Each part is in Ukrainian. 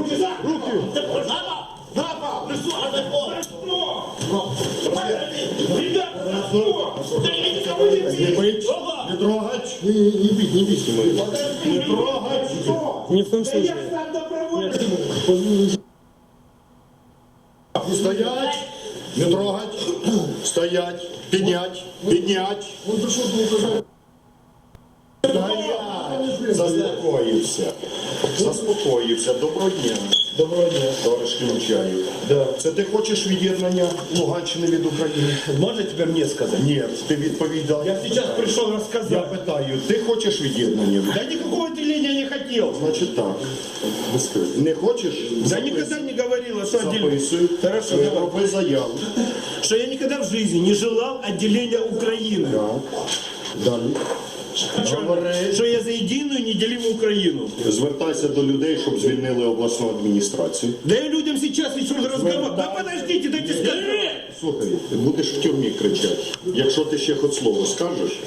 Руки! Руки! Напа! Присутствуй! Не бить, не трогать. Не, не, не бить, не бить. Не трогать. Ни в коем случае. Стоять, не трогать. Стоять, піднять, піднять. Стоять. Заспокоївся. Заспокоївся. Доброго дня. Доброго дня. Товариш Клінчаю. Да. Це ти хочеш від'єднання Луганщини від України? Можно тебе мне сказать? Ні, ти відповідав. Я сейчас пришел Я рассказать. питаю, ти хочеш від'єднання? Да никакого отделения не хотел. Значить так. Не хочеш? Да Записуй. никогда не говорила, что отделение. Записуй. Хорошо, давай. Заяву. Что я никогда в жизни не желал отделения Украины. Так. Далі. Что я за і неделимую Україну. Звертайся до людей, щоб звільнили обласну адміністрацію. Да я людям сейчас еще разговор. Да подождите, дайте сказать. Слухай, ти будеш в тюрмі кричати. Якщо ти ще хоч слово скажеш,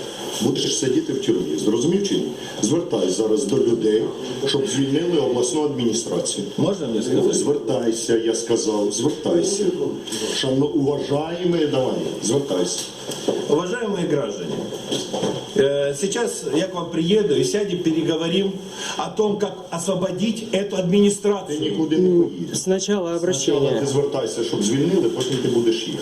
будеш сидіти в тюрмі. Зрозумів чи ні? Звертайся зараз до людей, щоб звільнили обласну адміністрацію. Можно мне сказать? Звертайся, я сказав, звертайся. Шановно, уважаємо, давай, звертайся. Уважаемые граждане, э, сейчас я к вам приеду и сядем, переговорим о том, как освободить эту Ти администрацию. нікуди не поїдеш. Сначала Спочатку обращение. ти звертайся, щоб звільнили, потім ти будеш їхати.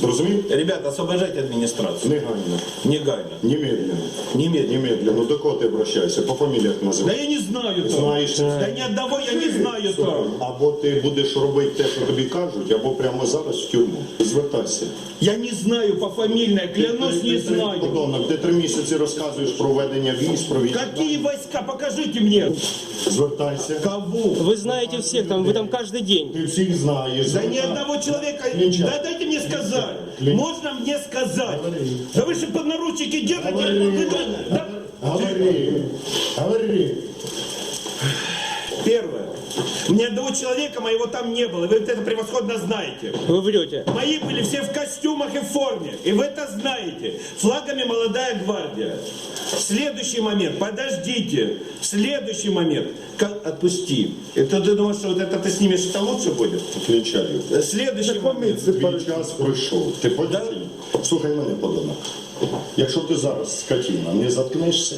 Зрозумів? Ребята, освобождайте администрацию. Негайно, Негайно. немедленно. Немедленно. Немедленно. До кого ти обращаєшся? По фаміліях Да називай. я не знаю там. Знаєш. Да ни одного я не знаю там. Або ти будеш робити те, що тобі кажуть, або прямо зараз в тюрму. Звертайся. Я не знаю по фамильной, клянусь, Ти- не ти- ти, знаю. Подонок, ти три місяці розказуєш про ведення військ, про військ. Какие войска? Покажите мне. Звертайся. Кого? Вы знаете всех там, вы там каждый день. Ти всіх знаєш. Да ни Звертайся. одного человека. Клинчак. Да дайте мне сказать. Клин- Можно мне сказать? Да вы же под наручники держите. Говори. да- Говори. Говори. Первое. Ни одного человека моего там не было. и Вы это превосходно знаете. Вы врете. Мои были все в костюмах и в форме. И вы это знаете. Флагами молодая гвардия. Следующий момент. Подождите. Следующий момент. Как- Отпусти. Это ты думаешь, что вот это ты снимешь, это лучше будет? Клінчаю. Следующий момент. Твій час пройшов. Ти поняв? чи ні? Слухай мене, подонок. Якщо ти зараз, скотіна, не заткнешся,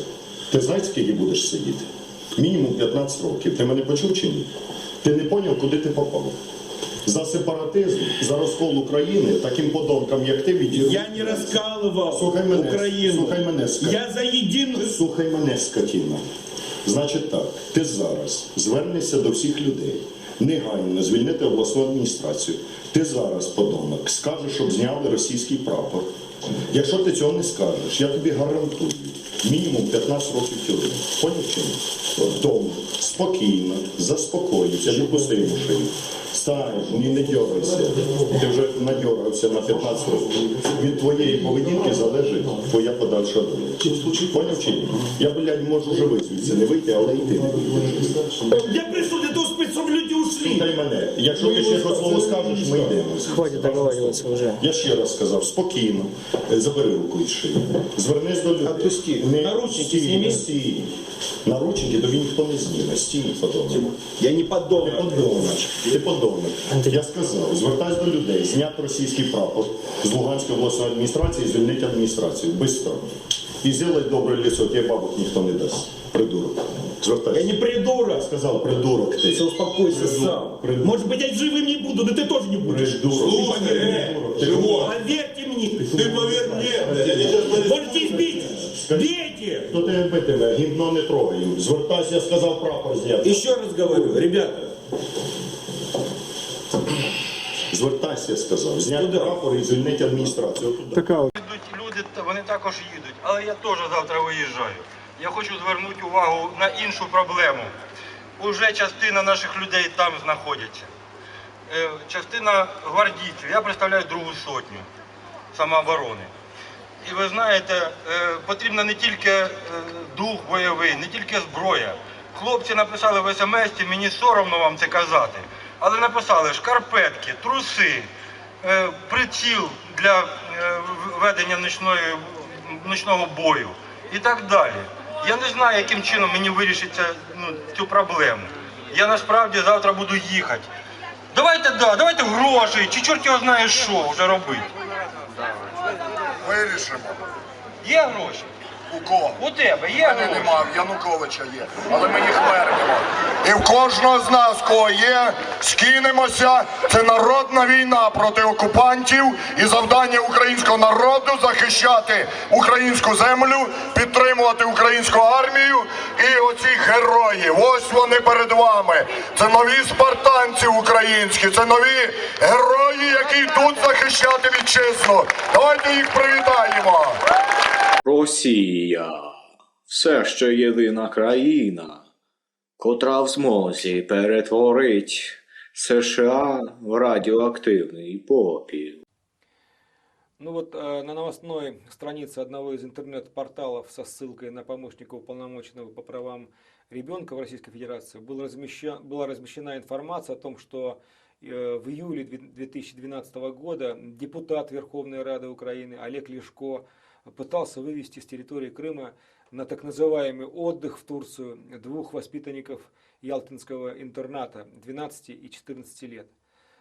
ти знаєш, скільки будеш сидіти? Мінімум 15 років. Ти мене почув чи ні? Ти не поняв, куди ти попав? За сепаратизм, за розкол України, таким подонкам, як ти, відірвуть. Я не раскалывал Слухай мене, Украину. слухай мене, скажи. Я за единую... Слухай мене, скотіна. Значить так, ти зараз звернешся до всіх людей. Негайно звільнити обласну адміністрацію. Ти зараз, подонок, скажеш, щоб зняли російський прапор. Якщо ти цього не скажеш, я тобі гарантую мінімум 15 років тюрми. Поняв чи ні? От Тому спокійно, заспокоюся, не пусти шию. Стань, ні, не дьорайся. Ти вже надьорався на 15 років. Від твоєї поведінки залежить твоя подальша доля. Поняв чи ні? Я, блядь, можу живий звідси не вийти, але йти. Я пришел Слухай мене, якщо ти ще хоч слово скажеш, ми йдемо. Хватит договариваться уже. Я ще раз сказав, спокійно, е, забери руку із шиї. Звернись до людей. Отпусти. Наручники стій, зніми. Стій. Наручники тобі ніхто не зніме. Стій, подонок. Я не Ти подобно. подонок. Ти подонок. Я сказав, звертайся до людей, зняти російський прапор з Луганської обласної адміністрації, звільнити адміністрацію. Бистро. І зробити добре лицо, тебе бабок ніхто не дасть. Придурок. Звертайся. Я не придурок. Сказав, придурок ти. Все, успокойся сам. Придурок. Может быть, я живым не буду, да ты тоже не будешь. Придурок. Слушай, Ти Поверьте мне. Ты поверь мне, блядь, я тебе сейчас Можете избить. Бейте. Хто тебе битиме? Гімно не трогаю. Звертайся, я сказав прапор зняти. Еще раз говорю, ребята, Звертайся, я сказав. Зняти Куди? прапор і звільнити адміністрацію. Отуда. Такая Їдуть люди, та вони також їдуть, але я теж завтра виїжджаю. Я хочу звернути увагу на іншу проблему. Уже частина наших людей там знаходяться. Е, Частина гвардійців, я представляю другу сотню самооборони. І ви знаєте, е, потрібно не тільки е, дух бойовий, не тільки зброя. Хлопці написали в смс, мені соромно вам це казати, але написали шкарпетки, труси, приціл для ведення нічної, нічного бою і так далі. Я не знаю, яким чином мені вирішиться ну, цю проблему. Я насправді завтра буду їхати. Давайте, да, давайте гроші, чи чорт його знає що вже робити. Вирішимо. Є гроші? У кого? У тебе є мене гроші? нема, в Януковича є, але ми їх вернемо. І в кожного з нас, кого є, скинемося. Це народна війна проти окупантів і завдання українського народу захищати українську землю, підтримувати українську армію і оці герої. Ось вони перед вами. Це нові спартанці українські, це нові герої, які йдуть захищати вітчизну. Давайте їх привітаємо. Росія все ще єдина країна, котра в змозі перетворить США в радіоактивний попіл. Ну вот э, на новостной странице одного из интернет-порталов со ссылкой на помощника уполномоченного по правам ребенка в Российской Федерации был размеща- была размещена информация о том, что э, в июле две- 2012 года депутат Верховной Рады Украины Олег Лешко пытался вывести с территории Крыма на так называемый отдых в Турцию двух воспитанников Ялтинского интерната 12 и 14 лет.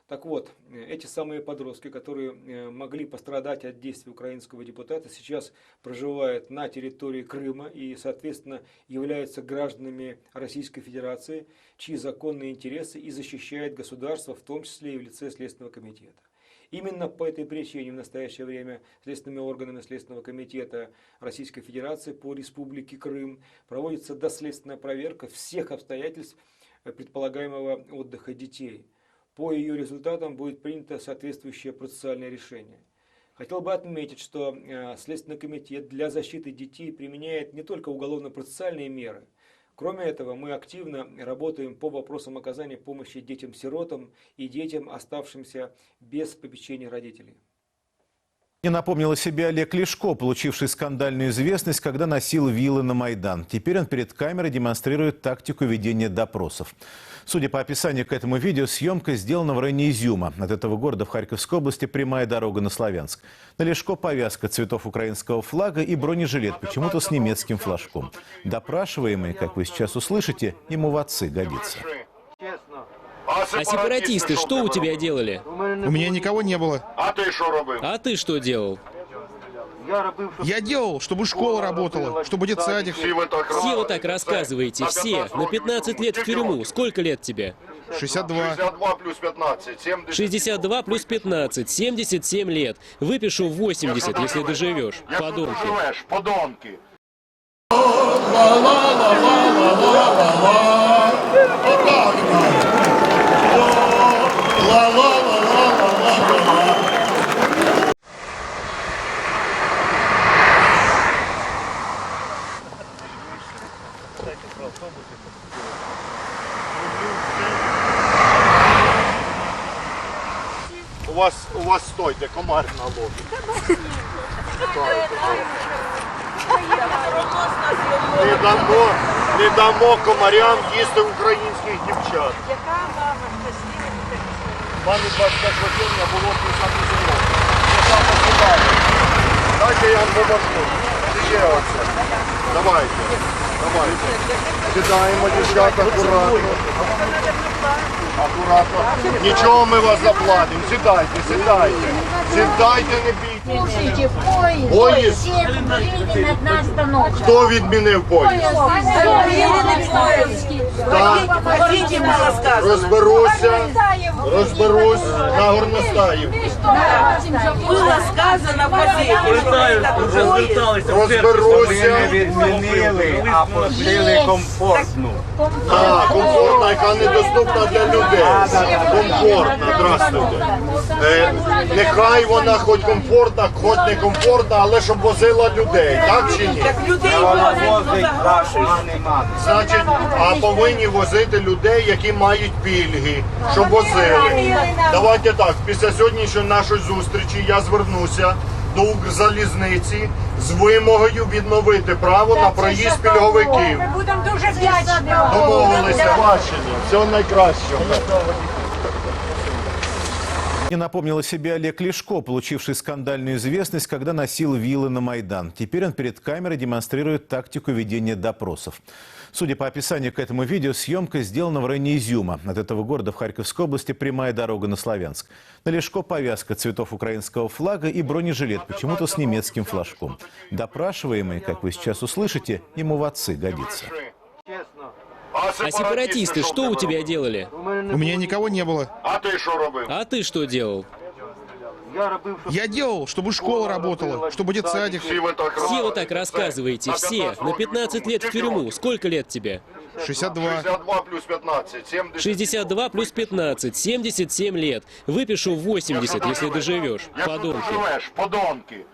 Так вот, эти самые подростки, которые э, могли пострадать от действий украинского депутата, сейчас проживают на территории Крыма и, соответственно, являются гражданами Российской Федерации, чьи законные интересы и защищает государство, в том числе и в лице Следственного комитета. Именно по этой причине в настоящее время следственными органами Следственного комитета Российской Федерации по Республике Крым проводится доследственная проверка всех обстоятельств предполагаемого отдыха детей. По ее результатам будет принято соответствующее процессуальное решение. Хотел бы отметить, что э, Следственный комитет для защиты детей применяет не только уголовно-процессуальные меры. Кроме этого, мы активно работаем по вопросам оказания помощи детям-сиротам и детям, оставшимся без попечения родителей. Не напомнил о себе Олег Лешко, получивший скандальную известность, когда носил вилы на Майдан. Теперь он перед камерой демонстрирует тактику ведения допросов. Судя по описанию к этому видео, съемка сделана в районе Изюма. От этого города в Харьковской области прямая дорога на Славянск. На Лешко повязка цветов украинского флага и бронежилет, почему-то с немецким флажком. Допрашиваемый, как вы сейчас услышите, ему в отцы годится. А А сепаратисты что у тебя делали? У меня никого не было. А ти що робив? А ты что делал? Я делал, чтобы школа работала, чтобы детсадик. Все вы так рассказываете, все. На 15 лет в тюрьму. Сколько лет тебе? 62. 62 плюс 15, 70. 62 плюс 15, 77 лет. Выпишу 80, если доживешь. Подонки. подонки. У вас, у вас стойте, комар на лобі. Не дамо, не дамо комарям їсти українських дівчат. Яка мама щаслива? Мамі 25 червня було 58 років. Я сам посідаю. Дайте я вам поможу. Є оце. Давайте. Давайте. Сідаємо, дівчата, акуратно. Акуратно. Нічого ми вас заплатимо. Сідайте, сідайте. Сідайте, не бійтесь. Слушайте, поезд. Поїзд? Все. Хто відмінив поїзд? Розберуся. Розберусь на горностаїв. Было сказано в газете, Розберуся. відмінили, а пошили комфортну. А, комфортна, яка недоступна для людей. Комфортна, здравствуйте. Е, нехай вона хоч комфортна, хоч не комфортна, але щоб возила людей, так чи ні? людей Возить гроші, а. Значить, а повинні возити людей, які мають пільги, щоб возили. Давайте так, після сьогоднішньої нашої зустрічі я звернуся до Укрзалізниці з вимогою відновити право на проїзд пільговиків. Ми будемо дуже вдячні. Домовилися, бачення. Всього найкращого. Не напомнил о себе Олег Лешко, получивший скандальную известность, когда носил вилы на Майдан. Теперь он перед камерой демонстрирует тактику ведения допросов. Судя по описанию к этому видео, съемка сделана в районе Изюма. От этого города в Харьковской области прямая дорога на Славянск. На Лешко повязка цветов украинского флага и бронежилет, почему-то с немецким флажком. Допрашиваемый, как вы сейчас услышите, ему в отцы годится. А сепаратисты что у тебя делали? У меня никого не было. А що робив? А ты что делал? Я делал, чтобы школа работала, чтобы детсадик. Всі ви так Все вы так рассказываете, все. На 15 лет в тюрьму. Сколько лет тебе? 62. 62 плюс 15, 70. 62 плюс 15, 77 лет. Выпишу 80, если доживешь, подонки. подонки.